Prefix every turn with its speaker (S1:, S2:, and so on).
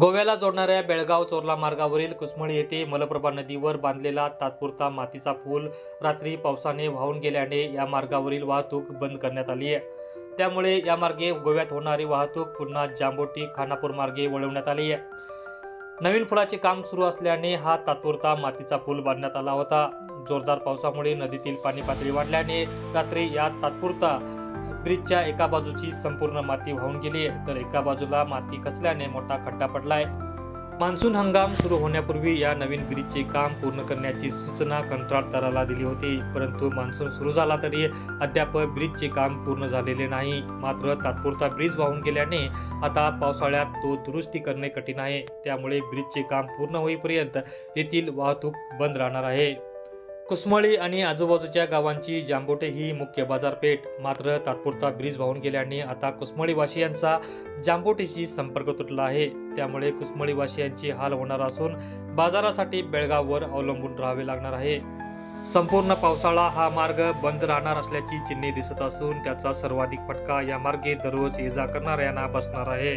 S1: गोव्याला जोडणाऱ्या बेळगाव चोरला मार्गावरील कुसमळी येथे मलप्रभा नदीवर बांधलेला तात्पुरता मातीचा पूल रात्री पावसाने वाहून गेल्याने या मार्गावरील वाहतूक बंद करण्यात आली आहे. त्यामुळे या मार्गे गोव्यात होणारी वाहतूक पुन्हा जांबोटी खानापूर मार्गे वळवण्यात आली आहे. नवीन पुलाचे काम सुरू असल्याने हा तात्पुरता मातीचा पूल बांधण्यात आला होता. जोरदार पावसामुळे नदीतील पाणी पातळी वाढल्याने रात्री या तात्पुरता ब्रिजच्या एका बाजूची संपूर्ण माती वाहून गेली आहे. तर एका बाजूला माती खचल्याने मोठा खड्डा पडलाय. मान्सून हंगाम सुरू होण्यापूर्वी या नवीन ब्रिजचे काम पूर्ण करण्याची सूचना कंत्राटदाराला दिली होती. परंतु मान्सून सुरू झाला तरी अद्याप ब्रिजचे काम पूर्ण झालेले नाही. मात्र तात्पुरता ब्रिज वाहून गेल्याने आता पावसाळ्यात तो दुरुस्ती करणे कठीण आहे. त्यामुळे ब्रिजचे काम पूर्ण होईपर्यंत येथील वाहतूक बंद राहणार आहे. कुसमळी आणि आजूबाजूच्या गावांची जांबोटे ही मुख्य बाजारपेठ. मात्र तात्पुरता ब्रिज वाहून गेल्याने आता कुसमळीवासियांचा जांबोटेशी संपर्क तुटला आहे. त्यामुळे कुसमळीवासियांची हाल होणार असून बाजारासाठी बेळगाववर अवलंबून राहावे लागणार आहे. संपूर्ण पावसाळा हा मार्ग बंद राहणार असल्याची चिन्हे दिसत असून त्याचा सर्वाधिक फटका या मार्गे दररोज ये जा करणाऱ्यांना बसणार आहे.